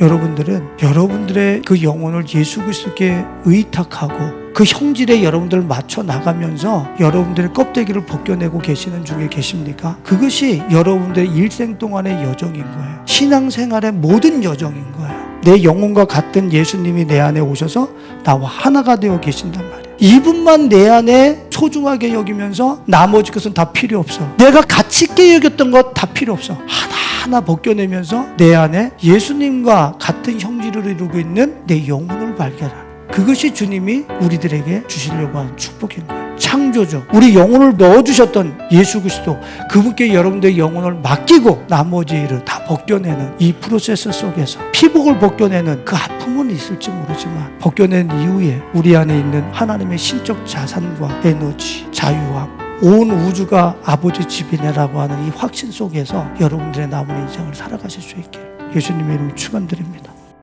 여러분들은 여러분들의 그 영혼을 예수 그리스도께 의탁하고 그 형질에 여러분들을 맞춰 나가면서 여러분들의 껍데기를 벗겨내고 계시는 중에 계십니까? 그것이 여러분들의 일생 동안의 여정인 거예요. 신앙생활의 모든 여정인 거예요. 내 영혼과 같은 예수님이 내 안에 오셔서 나와 하나가 되어 계신단 말이에요. 이분만 내 안에 소중하게 여기면서 나머지 것은 다 필요 없어. 내가 가치 있게 여겼던 것 다 필요 없어. 하나 하나 벗겨내면서 내 안에 예수님과 같은 형질을 이루고 있는 내 영혼을 발견하는 그것이 주님이 우리들에게 주시려고 하는 축복인 거예요. 창조주, 우리 영혼을 넣어주셨던 예수 그리스도, 그분께 여러분들의 영혼을 맡기고 나머지 일을 다 벗겨내는 이 프로세스 속에서 피복을 벗겨내는 그 아픔은 있을지 모르지만 벗겨낸 이후에 우리 안에 있는 하나님의 신적 자산과 에너지, 자유함, 온 우주가 아버지 집이네라고 하는 이 확신 속에서 여러분들의 남은 인생을 살아가실 수 있게 예수님의 이름 축원드립니다.